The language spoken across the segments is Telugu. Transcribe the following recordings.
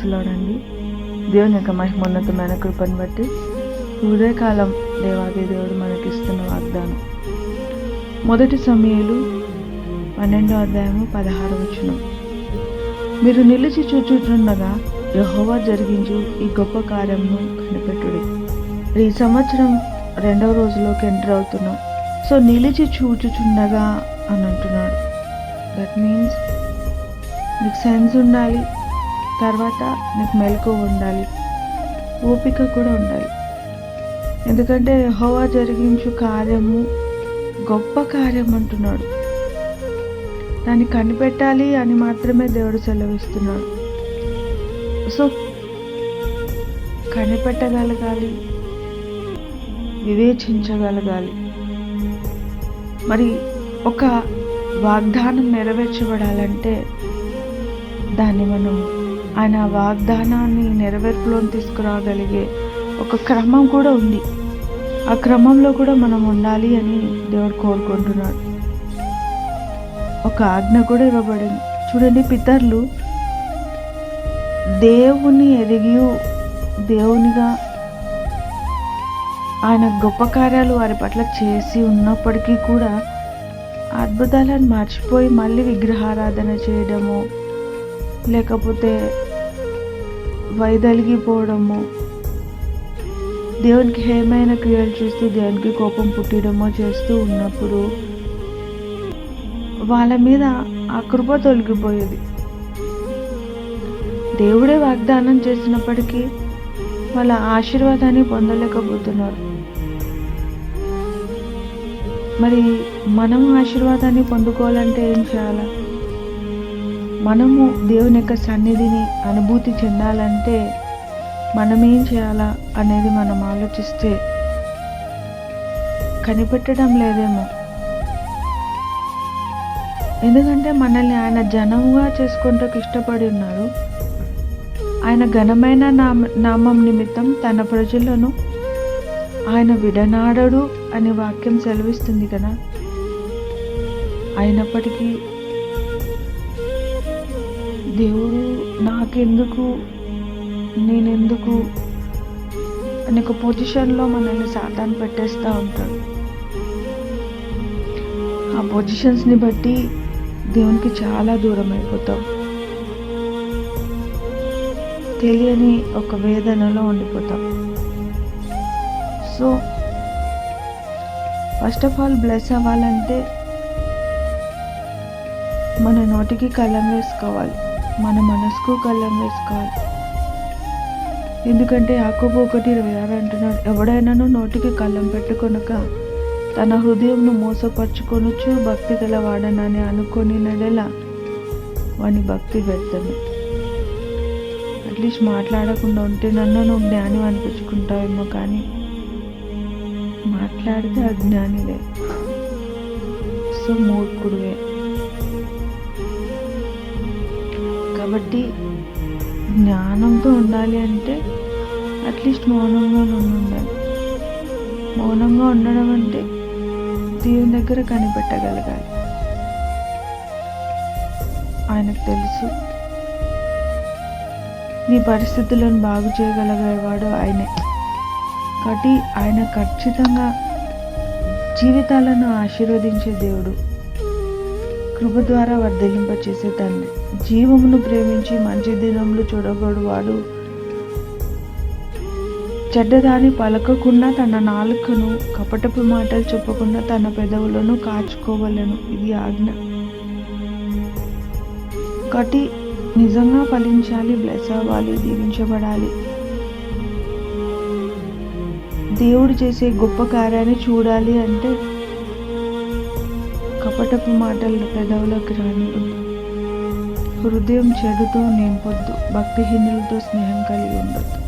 వయసులోనండి దేవుని యొక్క మహిమోన్నతమైన కృపను బట్టి ఉదయకాలం దేవాది దేవుడు మనకిస్తున్న వాగ్దానం. మొదటి సమయాలు పన్నెండో అధ్యాయము పదహారు వచనం. మీరు నిలిచి చూచుచుండగా యహోవా జరిగించు ఈ గొప్ప కార్యమును కనిపెట్టుడి. ఈ సంవత్సరం రెండవ రోజులోకి ఎంటర్ అవుతున్నాం. సో నిలిచి చూచుచుండగా అని అంటున్నాడు. దట్ మీన్స్ మీకు సెన్స్ ఉండాలి. తర్వాత నీకు మెలకు ఉండాలి. ఓపిక కూడా ఉండాలి. ఎందుకంటే హోవా జరిగించు కార్యము గొప్ప కార్యం అంటున్నాడు. దాన్ని కనిపెట్టాలి అని మాత్రమే దేవుడు సెలవిస్తున్నాడు. సో కనిపెట్టగలగాలి వివేచించగలగాలి. మరి ఒక వాగ్దానం నెరవేర్చబడాలంటే దాన్ని మనం ఆయన వాగ్దానాన్ని నెరవేర్పులో తీసుకురాగలిగే ఒక క్రమం కూడా ఉంది. ఆ క్రమంలో కూడా మనం ఉండాలి అని దేవుడు కోరుకుంటున్నాడు. ఒక ఆజ్ఞ కూడా ఇవ్వబడింది. చూడండి పితరులు దేవుని ఎరిగి దేవునిగా ఆయన గొప్ప కార్యాలు వారి పట్ల చేసి ఉన్నప్పటికీ కూడా అద్భుతాలను మర్చిపోయి మళ్ళీ విగ్రహారాధన చేయడము లేకపోతే వైదొలిగిపోవడము. దేవునికి హేమైన క్రియలు చేస్తూ దేవునికి కోపం పుట్టడమో చేస్తూ ఉన్నప్పుడు వాళ్ళ మీద ఆ కృప తొలగిపోయేది. దేవుడే వాగ్దానం చేసినప్పటికీ వాళ్ళ ఆశీర్వాదాన్ని పొందలేకపోతున్నారు. మరి మనం ఆశీర్వాదాన్ని పొందుకోవాలంటే ఏం చేయాలి? మనము దేవుని యొక్క సన్నిధిని అనుభూతి చెందాలంటే మనం ఏం చేయాలా అనేది మనం ఆలోచిస్తే కనిపెట్టడం లేదేమో. ఎందుకంటే మనల్ని ఆయన జనముగా చేసుకుంటకు ఇష్టపడి ఉన్నారు ఆయన ఘనమైన నామ నామం నిమిత్తం తన ప్రజలను ఆయన విడనాడడు అనే వాక్యం సెలవిస్తుంది కదా. అయినప్పటికీ దేవుడు నాకెందుకు నేనెందుకు అనే ఒక పొజిషన్లో మనల్ని సాతాన్ పెట్టేస్తూ ఉంటాడు. ఆ పొజిషన్స్ని బట్టి దేవునికి చాలా దూరం అయిపోతాం. తెలియని ఒక వేదనలో ఉండిపోతాం. So first of all bless అవ్వాలంటే మన నోటికి కలం వేసుకోవాలి. మన మనసుకు కళ్ళం వేసుకోవాలి. ఎందుకంటే యాకోబు ఒకటి ఇరవై ఆరు అంటున్నాడు ఎవడైనాను నోటికి కళ్ళం పెట్టుకొనక తన హృదయంను మోసపరుచుకొనొచ్చు భక్తి గలవాడనని అనుకొని నడెల వాని భక్తి వ్యర్థమే అట్లీస్ట్ మాట్లాడకుండా ఉంటే నన్ను నువ్వు జ్ఞానం అనిపించుకుంటావేమో కానీ మాట్లాడితే అజ్ఞానివే సో మూర్ఖుడివే. కాబట్టి జ్ఞానంతో ఉండాలి అంటే అట్లీస్ట్ మౌనంగా ఉండాలి. మౌనంగా ఉండడం అంటే దేవుని దగ్గర కనిపెట్టగలగాలి. ఆయనకు తెలుసు. నీ పరిస్థితులను బాగు చేయగలిగేవాడు ఆయనే. కాబట్టి ఆయన ఖచ్చితంగా జీవితాలను ఆశీర్వదించే దేవుడు. కృప ద్వారా వర్ధలింపచేసే తండ్రి. జీవమును ప్రేమించి మంచి దినములు చూడగోడువాడు చెడ్డదాని పలకకుండా తన నాలుకను కపటపు మాటలు చెప్పకుండా తన పెదవులను కాచుకోవలను. ఇది ఆజ్ఞ. ఒకటి నిజంగా ఫలించాలి బ్లెస్ అవ్వాలి దీవించబడాలి. దేవుడు చేసే గొప్ప కార్యాన్ని చూడాలి అంటే కపటపు మాటలు పెదవులకు రానివద్దు హృదయం చెడుతో నింపొద్దు భక్తిహీనులతో స్నేహం కలిగి ఉండొద్దు.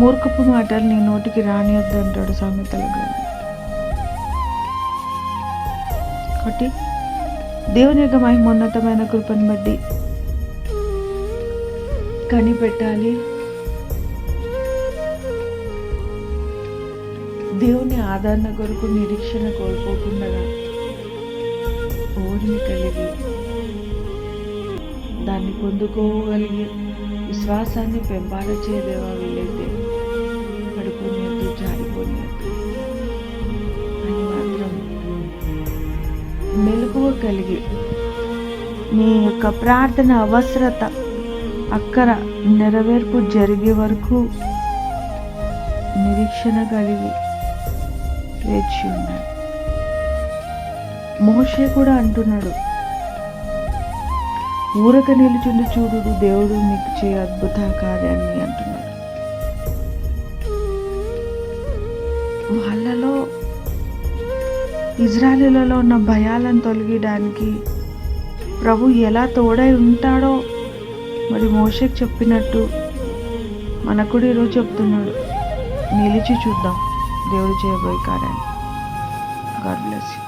మూర్ఖపు మాటలు నీ నోటికి రానియొద్దు అంటాడు సామెతల గ్రంథం కాబట్టి దేవుని యొక్క మహిమోన్నతమైన కృపను బట్టి కనిపెట్టాలి. దేవుని ఆదరణ కొరకు నిరీక్షణ కోల్పోకుండా ఓర్మి కలిగి దాన్ని పొందుకోగలిగే విశ్వాసాన్ని పెంపాలచేదేవా వీలైతే. పడిపోనియద్దు జారిపోనియద్దు అని మాత్రం మెలకువ కలిగి మీ యొక్క ప్రార్థన అవసరత అక్కర నెరవేర్పు జరిగే వరకు నిరీక్షణ కలిగి వేచి ఉన్నాడు మోషే కూడా అంటున్నాడు ఊరక నిలుచుండి చూడు దేవుడు మీకు చే అద్భుత కార్యాన్ని అంటున్నాడు. వాళ్ళలో ఇజ్రాయలీలలో ఉన్న భయాలను తొలగించడానికి ప్రభు ఎలా తోడై ఉంటాడో మరి మోషకు చెప్పినట్టు మనకు కూడా ఈరోజు చెప్తున్నాడు. నిలిచి చూద్దాం దేవుడు చేయబోయే కార్యాన్ని. God bless you.